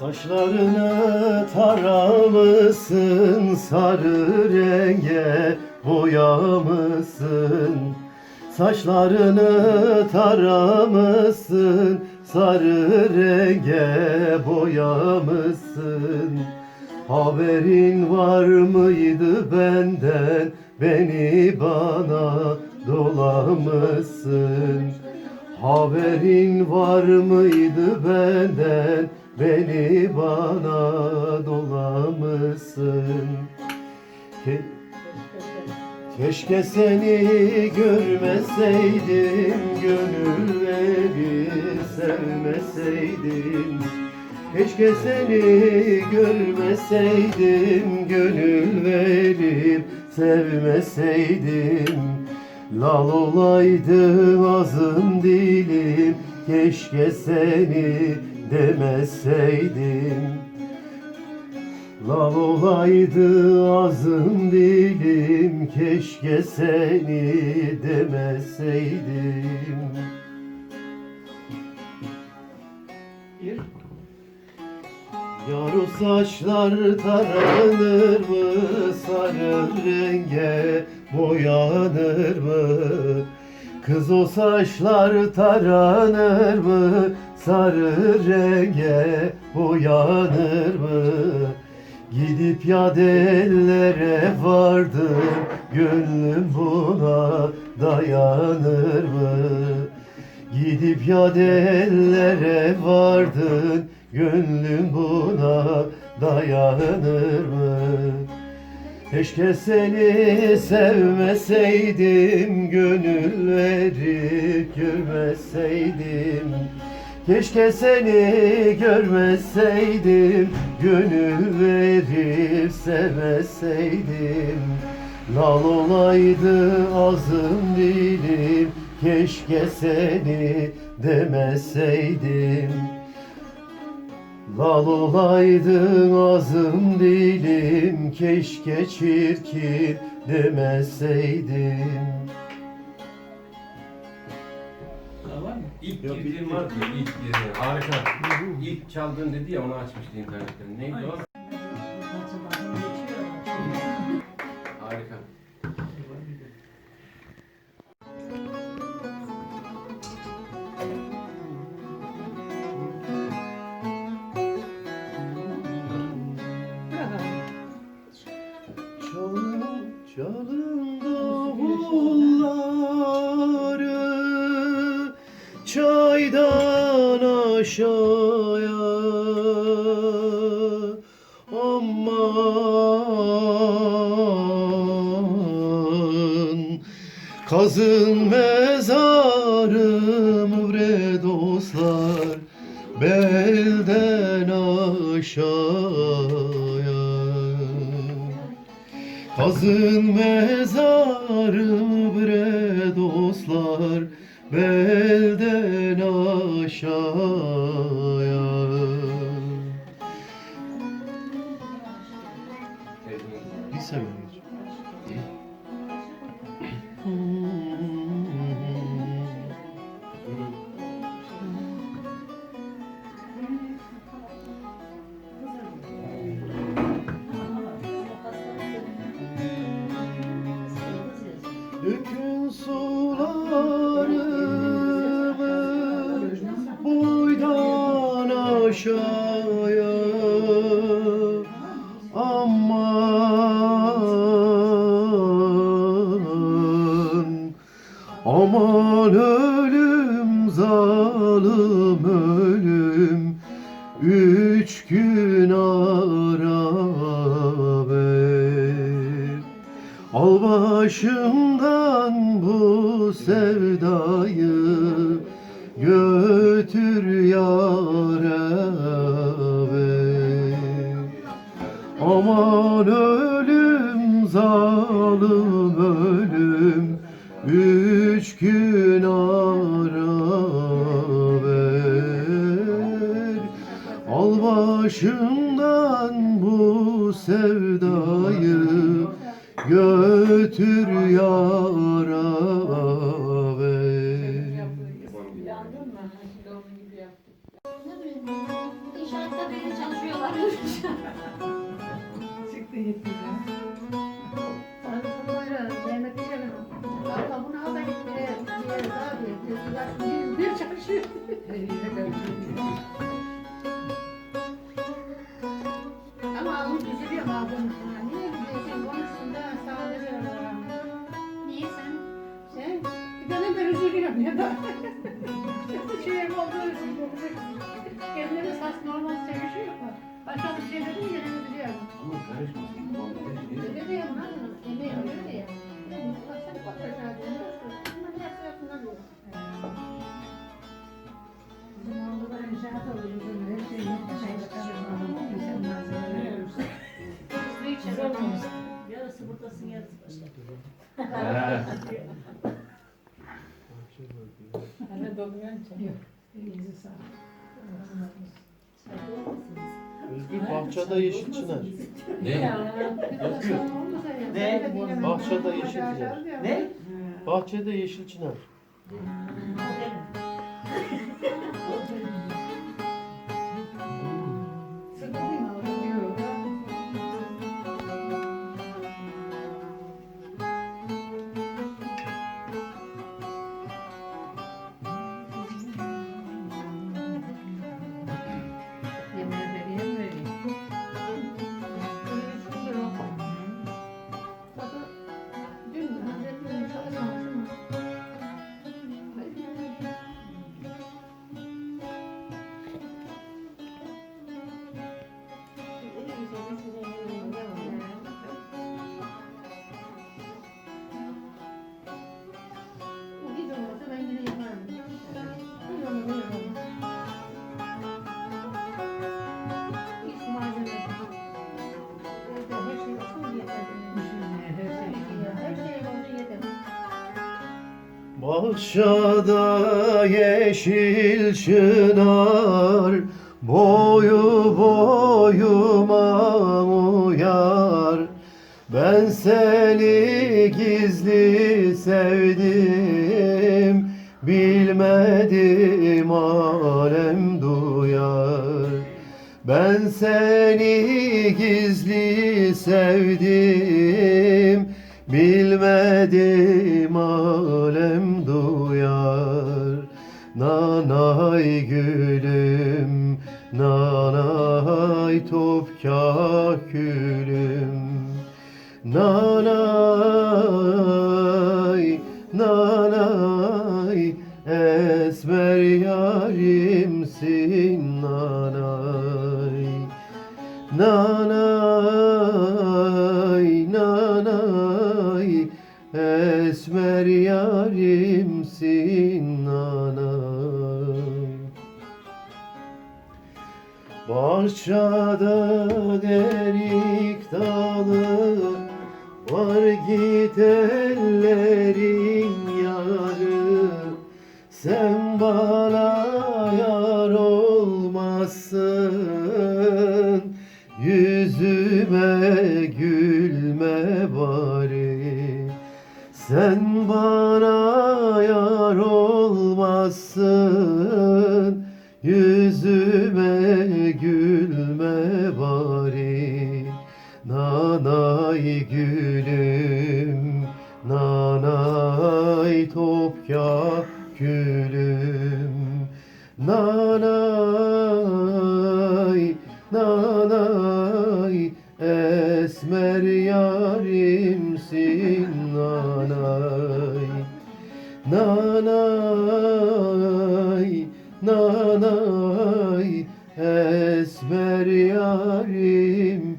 Saçlarını taramışsın, sarı renge boyamışsın. Saçlarını taramışsın, sarı renge boyamışsın. Haberin var mıydı benden, beni bana dolamışsın. Haberin var mıydı benden Beni bana dolamışsın. Ke- Keşke seni görmeseydim Gönül verip sevmeseydim. Keşke seni görmeseydim Gönül verip sevmeseydim. Lal olaydı ağzım dilim Keşke seni demeseydim. Lal olaydı ağzım dilim Keşke seni demeseydim. Yar o saçlar taranır mı sarı renge boyanır mı? Kız o saçlar taranır mı sarı renge boyanır mı? Gidip ya ellere vardım gönlüm buna dayanır mı? Gidip ya ellere vardın Gönlüm buna dayanır mı? Keşke seni sevmeseydim Gönül verip görmeseydim. Keşke seni görmeseydim Gönül verip sevmeseydim. Lal olaydı ağzım dilim Keşke seni demeseydim Lal olaydı ağzım dilim Keşke çirkin demeseydim Var mı? İlk Yok, girdiğin bitti. var ya ilk girdiğin harika. İlk çaldığın dedi ya onu açmıştı internetten. Neydi o? Çaydan aşağıya. Aman Kazın mezarım bre dostlar Belden aşağıya. Kazın mezarım bre dostlar Belden aşağıya. Bir saniye. Dökün sularımı aşağıya Aman Aman ölüm zalim ölüm. Üç gün ara ver. Al başımdan bu sevdayı Götür yâre Aman ölüm zalim ölüm. Üç gün ara ver. Al başımdan bu sevdayı Götür yara Mehmet Abla bunu al da git bir bir yere daha bir yere. Bir, bir çalışıyor. Ama onu üzülüyorum abi. Niye güzelsin konuşsun da ol Niye sen? Sen bir tane ben üzülüyorum ya da. şey kendine sas normal sevişiyor? Başka bir şey dedim gene üzülüyorum. Ama karışmasın. Öyle diyorum lan. Emeği öyle sen diyor. Bizim orada da inşaat oluyor. Her şey. Hızlı içeri Güzel olmuş. Yarısı buradasın yarısı başka. bahçede yeşil çınar. Ne? Ne? Bahçede yeşil çınar. Ne? Bahçede yeşil çınar. Bahçada yeşil çınar Boyu boyuma uyar. Ben seni gizli sevdim Bilmedim alem duyar. Ben seni gizli sevdim Bilmedim alem Nanay gülüm Nanay topkah gülüm. Nanay Bahçada derik dalı var git ellerin yarı. Sen bana yar olmazsın Yüzüme gülme bari. Sen bana yar olmazsın Nanay gülüm, nanay topya gülüm. Nanay, nanay esmer yarimsin nanay. Nanay, nanay esmer yarimsin